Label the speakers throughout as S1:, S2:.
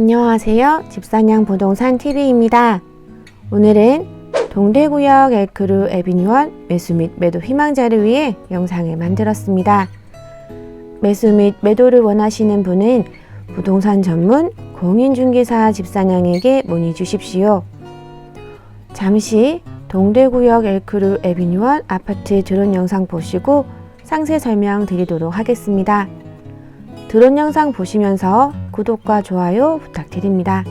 S1: 안녕하세요. 집사냥 부동산 TV입니다. 오늘은 동대구역 엘크루 에비뉴원 매수 및 매도 희망자를 위해 영상을 만들었습니다. 매수 및 매도를 원하시는 분은 부동산 전문 공인중개사 집사냥에게 문의 주십시오. 잠시 동대구역 엘크루 에비뉴원 아파트 드론 영상 보시고 상세 설명 드리도록 하겠습니다. 드론 영상 보시면서 구독과 좋아요 부탁드립니다.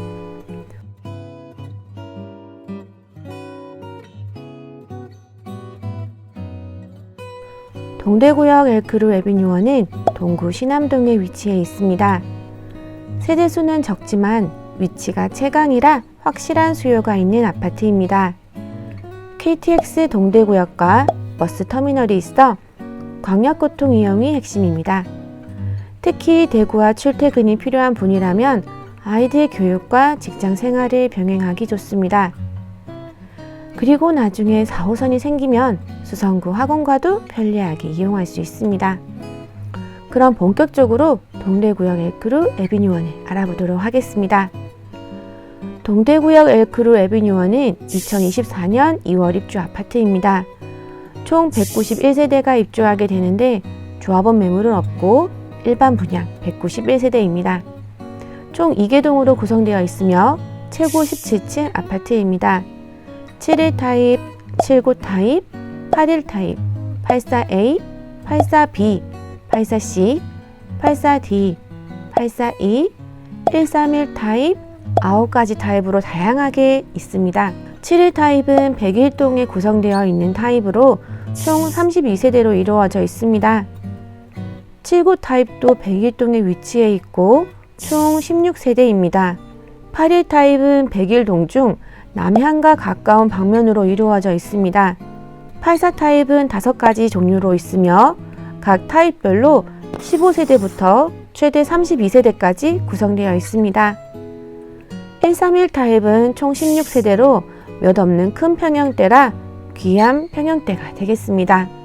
S1: 동대구역 엘크루 에비뉴원은 동구 신암동에 위치해 있습니다. 세대수는 적지만 위치가 최강이라 확실한 수요가 있는 아파트입니다. KTX 동대구역과 버스 터미널이 있어 광역교통 이용이 핵심입니다. 특히 대구와 출퇴근이 필요한 분이라면 아이들 교육과 직장 생활을 병행하기 좋습니다. 그리고 나중에 4호선이 생기면 수성구 학원과도 편리하게 이용할 수 있습니다. 그럼 본격적으로 동대구역 엘크루 에비뉴원을 알아보도록 하겠습니다. 동대구역 엘크루 에비뉴원은 2024년 2월 입주 아파트입니다. 총 191세대가 입주하게 되는데 조합원 매물은 없고 일반 분양 191세대입니다. 총 2개동으로 구성되어 있으며 최고 17층 아파트입니다. 7일 타입, 79 타입, 81 타입, 84A, 84B, 84C, 84D, 842, 131 타입, 9가지 타입으로 다양하게 있습니다. 7일 타입은 101동에 구성되어 있는 타입으로 총 32세대로 이루어져 있습니다. 79 타입도 101동에 위치해 있고 총 16세대입니다. 81 타입은 101동 중 남향과 가까운 방면으로 이루어져 있습니다. 84 타입은 5가지 종류로 있으며 각 타입별로 15세대부터 최대 32세대까지 구성되어 있습니다. 131 타입은 총 16세대로 몇 없는 큰 평형대라 귀한 평형대가 되겠습니다.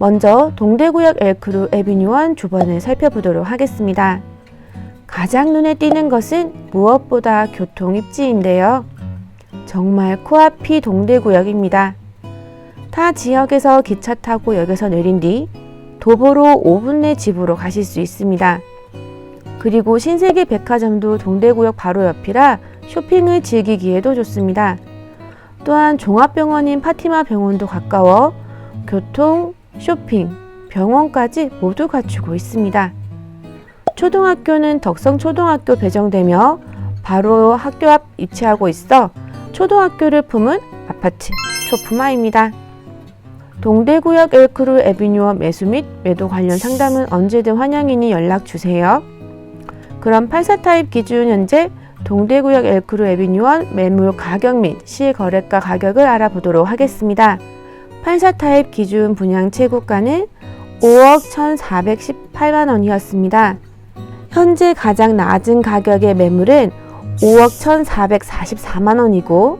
S1: 먼저 동대구역 엘크루 에비뉴원 주번을 살펴보도록 하겠습니다. 가장 눈에 띄는 것은 무엇보다 교통 입지인데요. 정말 코앞이 동대구역입니다. 타 지역에서 기차 타고 역에서 내린 뒤 도보로 5분 내 집으로 가실 수 있습니다. 그리고 신세계 백화점도 동대구역 바로 옆이라 쇼핑을 즐기기에도 좋습니다. 또한 종합병원인 파티마 병원도 가까워 교통, 쇼핑, 병원까지 모두 갖추고 있습니다. 초등학교는 덕성초등학교 배정되며 바로 학교 앞 위치하고 있어 초등학교를 품은 아파트 초품화입니다. 동대구역 엘크루 에비뉴어 매수 및 매도 관련 상담은 언제든 환영이니 연락 주세요. 그럼 84 타입 기준 현재 동대구역 엘크루 에비뉴원 매물 가격 및 실거래가 가격을 알아보도록 하겠습니다. 84 타입 기준 분양 최고가는 5억 1,418만 원이었습니다. 현재 가장 낮은 가격의 매물은 5억 1,444만 원이고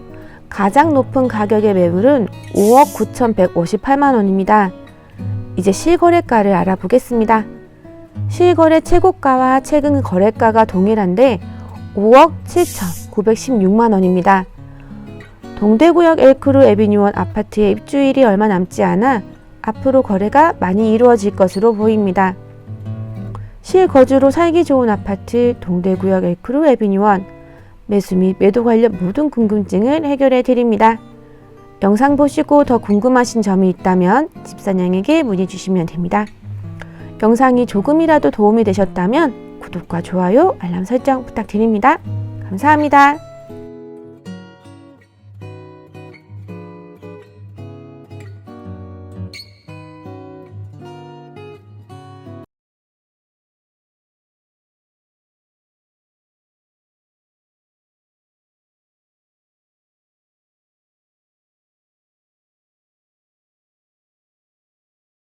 S1: 가장 높은 가격의 매물은 5억 9,158만 원입니다. 이제 실거래가를 알아보겠습니다. 실거래 최고가와 최근 거래가가 동일한데 5억 7,916만 원입니다. 동대구역 엘크루 에비뉴원 아파트의 입주일이 얼마 남지 않아 앞으로 거래가 많이 이루어질 것으로 보입니다. 실거주로 살기 좋은 아파트 동대구역 엘크루 에비뉴원 매수 및 매도 관련 모든 궁금증을 해결해 드립니다. 영상 보시고 더 궁금하신 점이 있다면 집사냥에게 문의 주시면 됩니다. 영상이 조금이라도 도움이 되셨다면 구독과 좋아요, 알람 설정 부탁드립니다. 감사합니다.